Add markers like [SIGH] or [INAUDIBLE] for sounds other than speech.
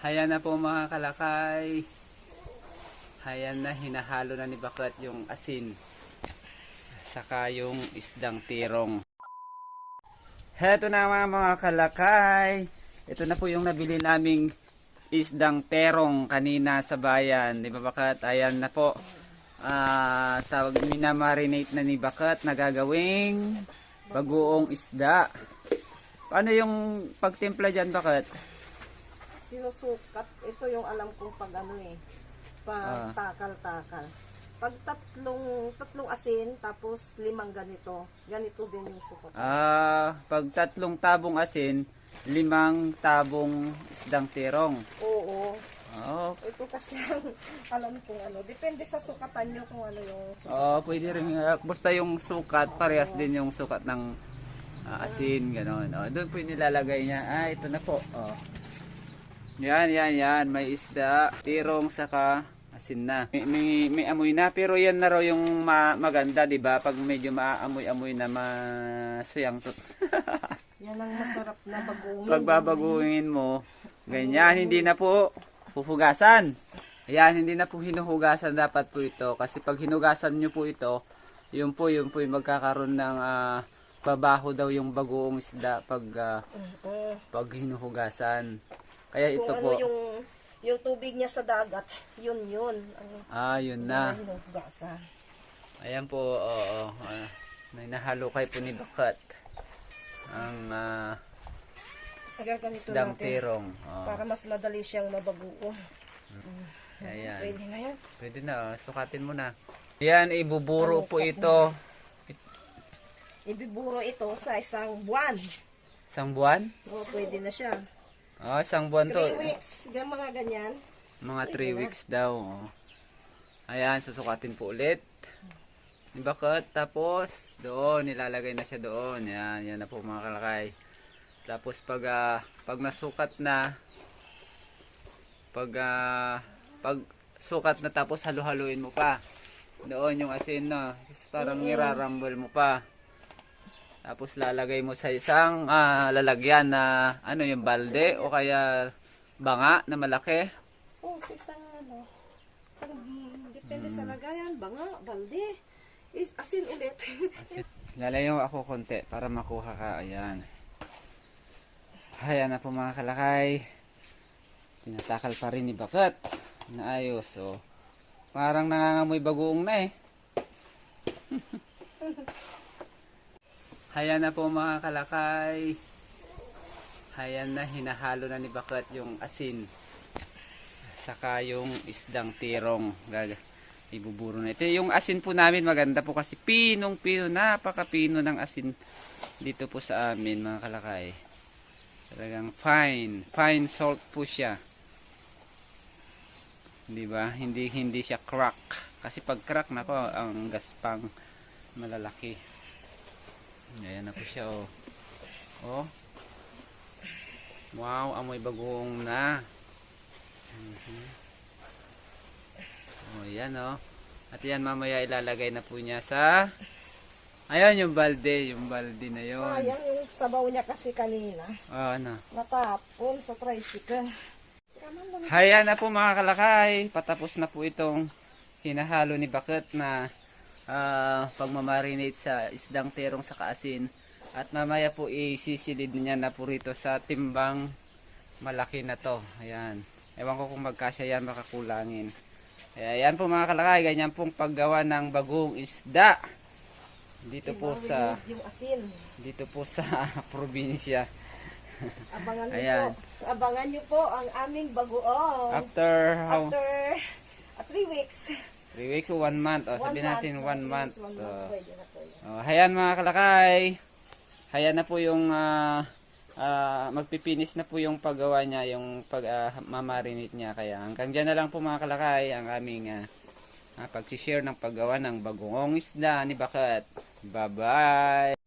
Hayan na po mga kalakay. Hayan na hinahalo na ni Bakat yung asin. Saka yung isdang tirong. Heto na mga mga kalakay. Ito na po yung nabili naming isdang terong kanina sa bayan. Di ba Bakat? Ayan na po. Ah, tawag minamarinate na ni Bakat na gagawing bagoong isda. Ano yung pagtimpla dyan, Bakat? Sinusukat. Ito yung alam kong pag ano eh. Ah. Pag takal-takal. Pag tatlong, tatlong asin, tapos limang ganito. Ganito din yung sukat. Ah, pag tatlong tabong asin, limang tabong isdang tirong. Oo. Oh, Ito kasi ang [LAUGHS] alam kong ano. Depende sa sukatan nyo kung ano yung sukat. oh pwede rin. ah, basta yung sukat, parehas din yung sukat ng ah, asin, gano'n. Oh, doon po yung nilalagay niya. Ah, ito na po. Oh. Yan, yan, yan. May isda, tirong, saka asin na. May, may, may amoy na, pero yan na raw yung ma- maganda, di ba? Pag medyo maamoy-amoy na masuyang to. [LAUGHS] Yan ang masarap na bagoongin. Pag babaguhin mo, ganyan, hindi na po pupugasan. Ayan, hindi na po hinuhugasan dapat po ito. Kasi pag hinugasan nyo po ito, yun po, yun po yung magkakaroon ng ah, babaho daw yung bagoong isda pag, Oo. pag hinuhugasan. Kaya ito Kung ano po, yung, yung tubig niya sa dagat, yun yun. Ang ah, yun na. hinugasan. Ayan po, oo. Uh, nahalukay po ni Bakat ang ganito isdang tirong. Oo. Para mas madali siyang mabaguo. Ayan. Pwede na yan. Pwede na, oh. sukatin mo na. Yan, ibuburo po ito. Ibiburo ito sa isang buwan. Isang buwan? O, pwede na siya. Oh, isang buwan to. Three weeks, gan mga ganyan. Mga 3 weeks daw. oh. Ayan, susukatin po ulit. Di ba, Kat? Tapos, doon, nilalagay na siya doon. Yan, yan na po mga kalakay. Tapos, pag, ah, pag nasukat na, pag, ah, pag sukat na tapos halu-haluin mo pa. Doon yung asin na. Parang irarambol mo pa. Tapos lalagay mo sa isang ah, lalagyan na ano yung balde o kaya banga na malaki. O, sa isang ano. Isang, mm, depende sa Hmm. lagayan. Banga, balde. Is, asin ulit. [LAUGHS] Lalayo ako konti para makuha ka. Ayan. Ayan na po mga kalakay. Tinatakal pa rin ni Bakat. Naayos. So, parang nangangamoy bagoong na eh. [LAUGHS] Ayan na po mga kalakay. Ayan na hinahalo na ni Bakat yung asin. Saka yung isdang tirong. Gaga. Ibuburo na. Ito yung asin po namin maganda po kasi pinong pino. Napaka-pino ng asin dito po sa amin mga kalakay. Talagang fine. Fine salt po siya. Di ba? Hindi hindi siya crack. Kasi pag crack nako ang gaspang malalaki. Ayan na po siya oh. Oh. Wow, amoy bagoong na. Mhm. Oh, yan oh. At yan mamaya ilalagay na po niya sa Ayan yung balde, yung balde na yon. Sayang yung sabaw niya kasi kanina. Ah, ano. Natapon sa tricycle. Saka man lang. Haya na po mga kalakay. Patapos na po itong hinahalo ni Bakit na ah, pagmamarinate sa isdang terong sa kaasin. At mamaya po isisilid niya na po rito sa timbang malaki na to. Ayan. Ewan ko kung magkasya yan makakulangin. Kaya yan po mga kalakay. Ganyan pong paggawa ng bagong isda. Dito po sa dito po sa [LAUGHS] probinsya. Abangan niyo Ayan. po. Abangan niyo po ang aming bagoong. After how After uh, three weeks. 3 weeks o 1 month. O, One sabihin natin 1 One month. Month. Yan. Oh, hayan mga kalakay. Hayan na po yung ah, ah, magpipinis na po yung paggawa niya, yung pag mamarinate niya. Kaya hanggang dyan na lang po mga kalakay ang aming uh, pag-share ng paggawa ng bagong isda ni Bakat. Bye-bye!